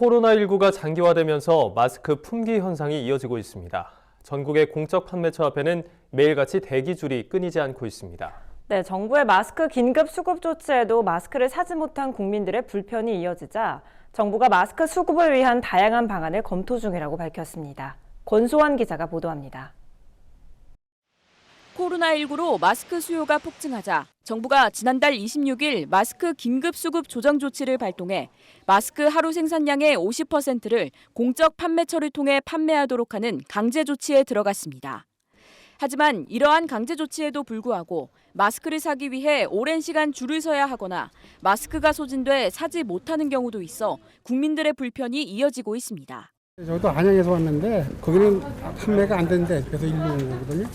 코로나19가 장기화되면서 마스크 품귀 현상이 이어지고 있습니다. 전국의 공적 판매처 앞에는 매일같이 대기줄이 끊이지 않고 있습니다. 네, 정부의 마스크 긴급 수급 조치에도 마스크를 사지 못한 국민들의 불편이 이어지자 정부가 마스크 수급을 위한 다양한 방안을 검토 중이라고 밝혔습니다. 권소환 기자가 보도합니다. 코로나19로 마스크 수요가 폭증하자 정부가 지난달 26일 마스크 긴급 수급 조정 조치를 발동해 마스크 하루 생산량의 50%를 공적 판매처를 통해 판매하도록 하는 강제 조치에 들어갔습니다. 하지만 이러한 강제 조치에도 불구하고 마스크를 사기 위해 오랜 시간 줄을 서야 하거나 마스크가 소진돼 사지 못하는 경우도 있어 국민들의 불편이 이어지고 있습니다. 저도 안양에서 왔는데 거기는 판매가 안 되는데 그래서 일로 온 거거든요.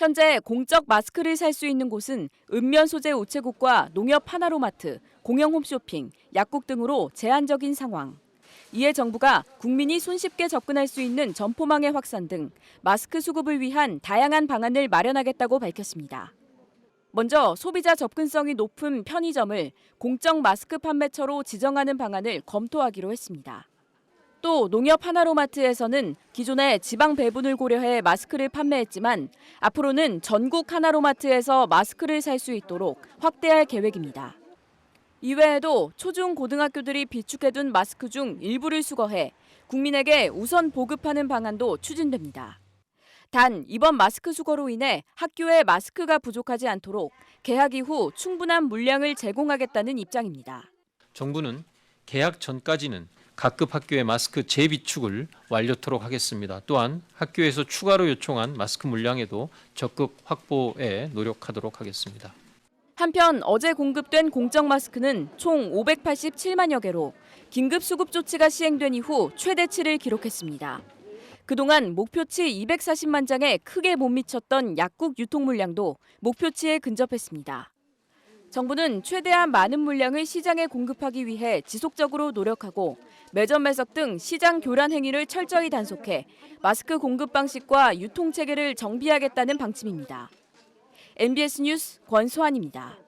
현재 공적 마스크를 살 수 있는 곳은 읍면 소재 우체국과 농협 하나로마트, 공영 홈쇼핑, 약국 등으로 제한적인 상황. 이에 정부가 국민이 손쉽게 접근할 수 있는 점포망의 확산 등 마스크 수급을 위한 다양한 방안을 마련하겠다고 밝혔습니다. 먼저 소비자 접근성이 높은 편의점을 공적 마스크 판매처로 지정하는 방안을 검토하기로 했습니다. 또 농협 하나로마트에서는 기존에 지방 배분을 고려해 마스크를 판매했지만 앞으로는 전국 하나로마트에서 마스크를 살 수 있도록 확대할 계획입니다. 이외에도 초중 고등학교들이 비축해둔 마스크 중 일부를 수거해 국민에게 우선 보급하는 방안도 추진됩니다. 단 이번 마스크 수거로 인해 학교에 마스크가 부족하지 않도록 개학 이후 충분한 물량을 제공하겠다는 입장입니다. 정부는 개학 전까지는 각급 학교의 마스크 재비축을 완료토록 하겠습니다. 또한 학교에서 추가로 요청한 마스크 물량에도 적극 확보에 노력하도록 하겠습니다. 한편 어제 공급된 공적 마스크는 총 587만여 개로 긴급 수급 조치가 시행된 이후 최대치를 기록했습니다. 그동안 목표치 240만 장에 크게 못 미쳤던 약국 유통 물량도 목표치에 근접했습니다. 정부는 최대한 많은 물량을 시장에 공급하기 위해 지속적으로 노력하고 매점 매석 등 시장 교란 행위를 철저히 단속해 마스크 공급 방식과 유통 체계를 정비하겠다는 방침입니다. MBS 뉴스 권소환입니다.